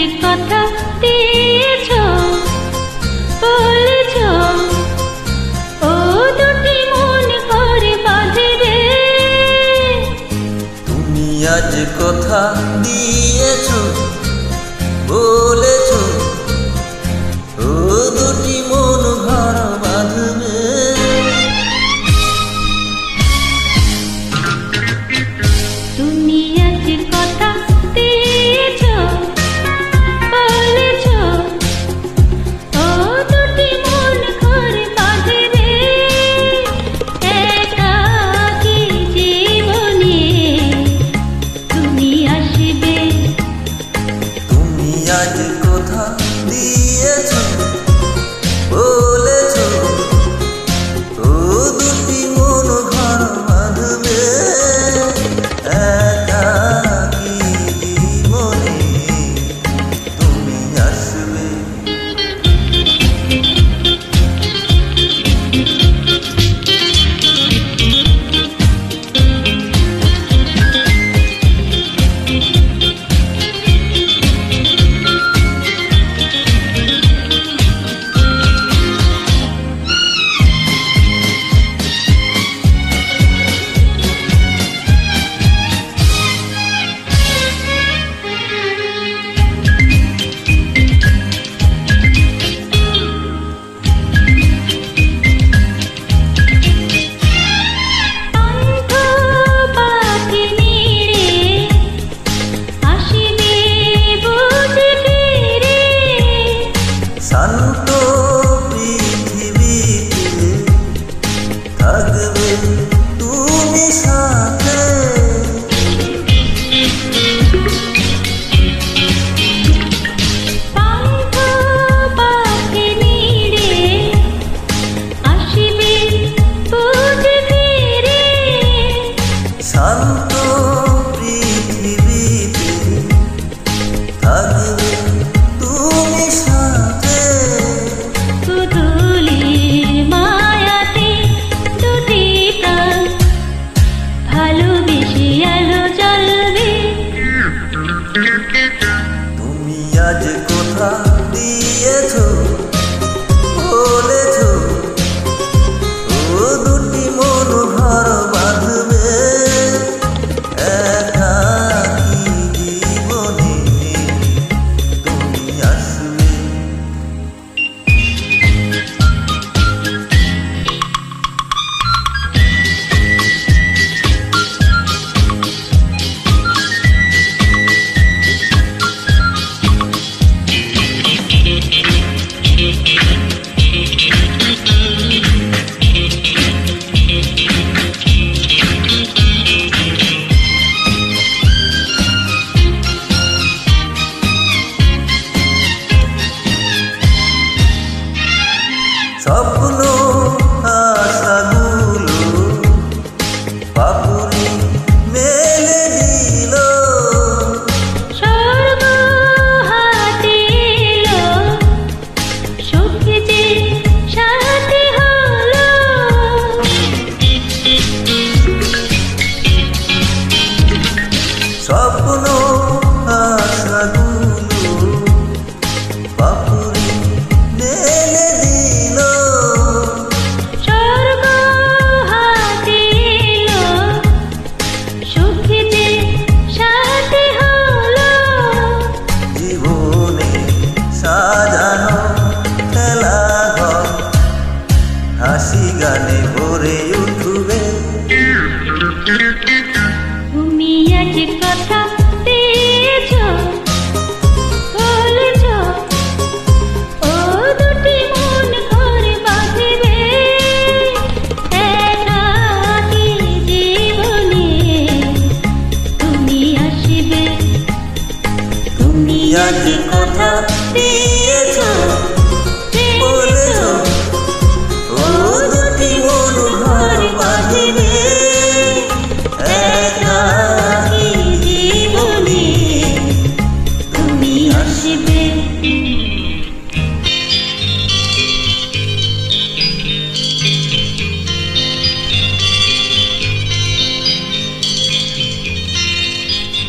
যে কথা দিয়েছ বলেছ ও দুটি মন করে বাঁধে তুমি আজ কথা দিয়ে like তুমি কথা